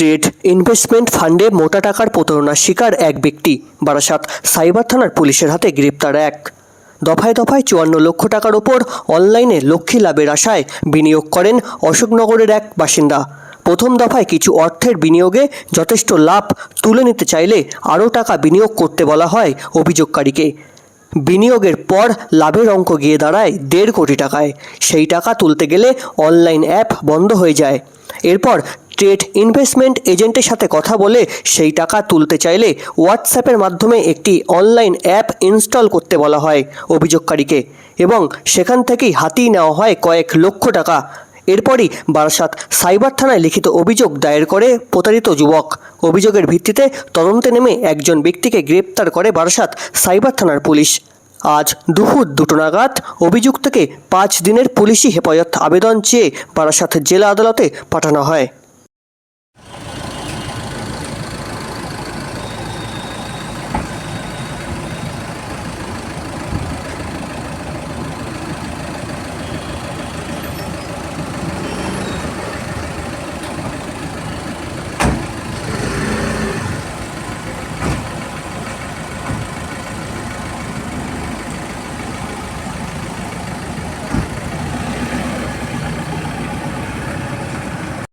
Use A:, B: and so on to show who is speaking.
A: Trade investment ফান্ডে মোটা টাকার প্রতারণার শিকার এক ব্যক্তি। বারাসাত সাইবার থানার পুলিশের হাতে গ্রেপ্তার এক। দফায় দফায় চুয়ান্ন লক্ষ টাকার ওপর অনলাইনে লক্ষ্মী লাভের আশায় বিনিয়োগ করেন অশোকনগরের এক বাসিন্দা। প্রথম দফায় কিছু অর্থের বিনিয়োগে যথেষ্ট লাভ তুলে নিতে চাইলে আরও টাকা বিনিয়োগ করতে বলা হয় অভিযোগকারীকে। বিনিয়োগের পর লাভের অঙ্ক গিয়ে দাঁড়ায় দেড় কোটি টাকায়। সেই টাকা তুলতে গেলে অনলাইন অ্যাপ বন্ধ হয়ে যায়। এরপর ট্রেড ইনভেস্টমেন্ট এজেন্টের সাথে কথা বলে সেই টাকা তুলতে চাইলে হোয়াটসঅ্যাপের মাধ্যমে একটি অনলাইন অ্যাপ ইনস্টল করতে বলা হয় অভিযোগকারীকে এবং সেখান থেকেই হাতিয়ে নেওয়া হয় কয়েক লক্ষ টাকা। এরপরই বারাসাত সাইবার থানায় লিখিত অভিযোগ দায়ের করে প্রতারিত যুবক। অভিযোগের ভিত্তিতে তদন্তে নেমে একজন ব্যক্তিকে গ্রেপ্তার করে বারাসাত সাইবার থানার পুলিশ। আজ দুপুর দুটো নাগাদ অভিযুক্তকে পাঁচ দিনের পুলিশি হেফাজত আবেদন চেয়ে বারাসাত জেলা আদালতে পাঠানো হয়।